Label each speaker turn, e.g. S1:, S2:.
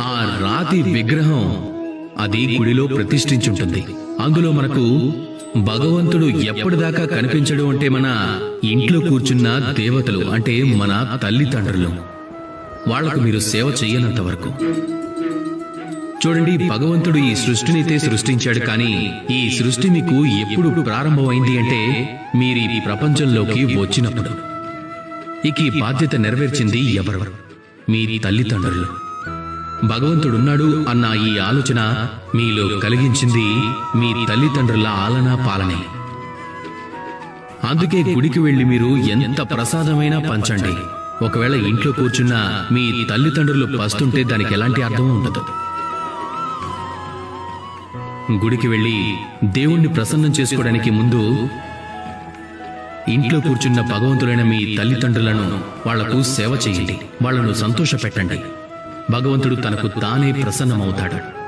S1: ఆ రాతి విగ్రహం అది గుడిలో ప్రతిష్ఠించుంటుంది. అందులో మనకు భగవంతుడు ఎప్పటిదాకా కనిపించడు అంటే మన ఇంట్లో కూర్చున్న దేవతలు అంటే మన తల్లిదండ్రులు. వాళ్ళకు మీరు సేవ చేయనంత వరకు. చూడండి భగవంతుడు ఈ సృష్టినైతే సృష్టించాడు కానీ ఈ సృష్టి మీకు ఎప్పుడు ప్రారంభమైంది అంటే మీరు ఈ ప్రపంచంలోకి వచ్చినప్పుడు. ఇక ఈ బాధ్యత నెరవేర్చింది ఎవరెవరు మీ తల్లిదండ్రులు. భగవంతుడున్నాడు అన్న ఈ ఆలోచన మీలో కలిగించింది మీ తల్లిదండ్రుల ఆలనా పాలనే. అందుకే గుడికి వెళ్ళి మీరు ఎంత ప్రసాదమైనా పంచండి. ఒకవేళ ఇంట్లో కూర్చున్న మీ తల్లిదండ్రులు పస్తుంటే దానికి ఎలాంటి అర్థం ఉండదు. గుడికి వెళ్ళి దేవుణ్ణి ప్రసన్నం చేసుకోవడానికి ముందు ఇంట్లో కూర్చున్న భగవంతులైన మీ తల్లిదండ్రులను వాళ్ళకు సేవ చేయండి. వాళ్ళను సంతోష పెట్టండి భగవంతుడు తనకు తానే ప్రసన్నమవుతాడు.